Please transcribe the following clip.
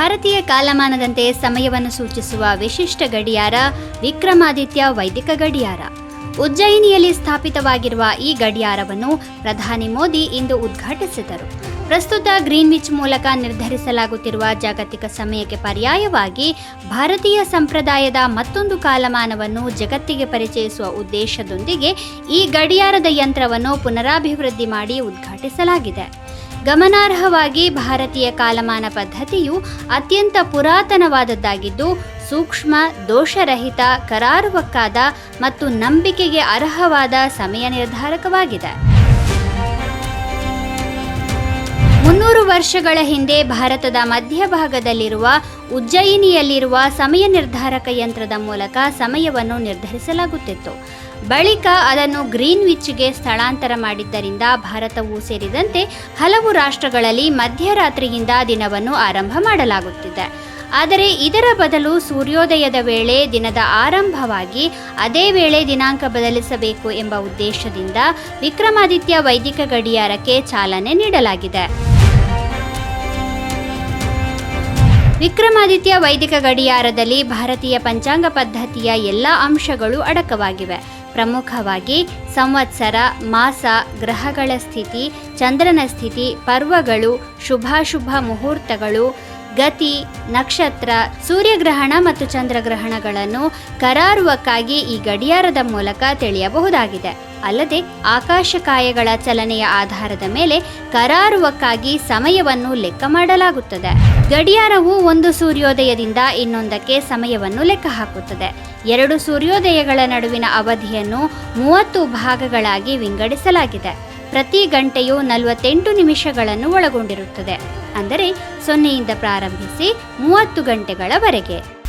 ಭಾರತೀಯ ಕಾಲಮಾನದಂತೆ ಸಮಯವನ್ನು ಸೂಚಿಸುವ ವಿಶಿಷ್ಟ ಗಡಿಯಾರ ವಿಕ್ರಮಾದಿತ್ಯ ವೈದಿಕ ಗಡಿಯಾರ. ಉಜ್ಜಯಿನಿಯಲ್ಲಿ ಸ್ಥಾಪಿತವಾಗಿರುವ ಈ ಗಡಿಯಾರವನ್ನು ಪ್ರಧಾನಿ ಮೋದಿ ಇಂದು ಉದ್ಘಾಟಿಸಿದರು. ಪ್ರಸ್ತುತ ಗ್ರೀನ್ವಿಚ್ ಮೂಲಕ ನಿರ್ಧರಿಸಲಾಗುತ್ತಿರುವ ಜಾಗತಿಕ ಸಮಯಕ್ಕೆ ಪರ್ಯಾಯವಾಗಿ ಭಾರತೀಯ ಸಂಪ್ರದಾಯದ ಮತ್ತೊಂದು ಕಾಲಮಾನವನ್ನು ಜಗತ್ತಿಗೆ ಪರಿಚಯಿಸುವ ಉದ್ದೇಶದೊಂದಿಗೆ ಈ ಗಡಿಯಾರದ ಯಂತ್ರವನ್ನು ಪುನರಾಭಿವೃದ್ಧಿ ಮಾಡಿ ಉದ್ಘಾಟಿಸಲಾಗಿದೆ. ಗಮನಾರ್ಹವಾಗಿ ಭಾರತೀಯ ಕಾಲಮಾನ ಪದ್ಧತಿಯು ಅತ್ಯಂತ ಪುರಾತನವಾದದ್ದಾಗಿದ್ದು ಸೂಕ್ಷ್ಮ ದೋಷರಹಿತ ಕರಾರುವಕ್ಕಾದ ಮತ್ತು ನಂಬಿಕೆಗೆ ಅರ್ಹವಾದ ಸಮಯ ನಿರ್ಧಾರಕವಾಗಿದೆ. ಮುನ್ನೂರು ವರ್ಷಗಳ ಹಿಂದೆ ಭಾರತದ ಮಧ್ಯಭಾಗದಲ್ಲಿರುವ ಉಜ್ಜಯಿನಿಯಲ್ಲಿರುವ ಸಮಯ ನಿರ್ಧಾರಕ ಯಂತ್ರದ ಮೂಲಕ ಸಮಯವನ್ನು ನಿರ್ಧರಿಸಲಾಗುತ್ತಿತ್ತು. ಬಳಿಕ ಅದನ್ನು ಗ್ರೀನ್ವಿಚ್ಗೆ ಸ್ಥಳಾಂತರ ಮಾಡಿದ್ದರಿಂದ ಭಾರತವು ಸೇರಿದಂತೆ ಹಲವು ರಾಷ್ಟ್ರಗಳಲ್ಲಿ ಮಧ್ಯರಾತ್ರಿಯಿಂದ ದಿನವನ್ನು ಆರಂಭ ಮಾಡಲಾಗುತ್ತಿದೆ. ಆದರೆ ಇದರ ಬದಲು ಸೂರ್ಯೋದಯದ ವೇಳೆ ದಿನದ ಆರಂಭವಾಗಿ ಅದೇ ವೇಳೆ ದಿನಾಂಕ ಬದಲಿಸಬೇಕು ಎಂಬ ಉದ್ದೇಶದಿಂದ ವಿಕ್ರಮಾದಿತ್ಯ ವೈದಿಕ ಗಡಿಯಾರಕ್ಕೆ ಚಾಲನೆ ನೀಡಲಾಗಿದೆ. ವಿಕ್ರಮಾದಿತ್ಯ ವೈದಿಕ ಗಡಿಯಾರದಲ್ಲಿ ಭಾರತೀಯ ಪಂಚಾಂಗ ಪದ್ಧತಿಯ ಎಲ್ಲ ಅಂಶಗಳು ಅಡಕವಾಗಿವೆ. ಪ್ರಮುಖವಾಗಿ ಸಂವತ್ಸರ, ಮಾಸ, ಗ್ರಹಗಳ ಸ್ಥಿತಿ, ಚಂದ್ರನ ಸ್ಥಿತಿ, ಪರ್ವಗಳು, ಶುಭಾಶುಭ ಮುಹೂರ್ತಗಳು, ಗತಿ, ನಕ್ಷತ್ರ, ಸೂರ್ಯಗ್ರಹಣ ಮತ್ತು ಚಂದ್ರಗ್ರಹಣಗಳನ್ನು ಕರಾರುವಕ್ಕಾಗಿ ಈ ಗಡಿಯಾರದ ಮೂಲಕ ತಿಳಿಯಬಹುದಾಗಿದೆ. ಅಲ್ಲದೆ ಆಕಾಶಕಾಯಗಳ ಚಲನೆಯ ಆಧಾರದ ಮೇಲೆ ಕರಾರುವಕ್ಕಾಗಿ ಸಮಯವನ್ನು ಲೆಕ್ಕ ಮಾಡಲಾಗುತ್ತದೆ. ಗಡಿಯಾರವು ಒಂದು ಸೂರ್ಯೋದಯದಿಂದ ಇನ್ನೊಂದಕ್ಕೆ ಸಮಯವನ್ನು ಲೆಕ್ಕ ಹಾಕುತ್ತದೆ. ಎರಡು ಸೂರ್ಯೋದಯಗಳ ನಡುವಿನ ಅವಧಿಯನ್ನು ಮೂವತ್ತು ಭಾಗಗಳಾಗಿ ವಿಂಗಡಿಸಲಾಗಿದೆ. ಪ್ರತಿ ಗಂಟೆಯು ನಲವತ್ತೆಂಟು ನಿಮಿಷಗಳನ್ನು ಒಳಗೊಂಡಿರುತ್ತದೆ. ಅಂದರೆ ಸೊನ್ನೆಯಿಂದ ಪ್ರಾರಂಭಿಸಿ ಮೂವತ್ತು ಗಂಟೆಗಳವರೆಗೆ.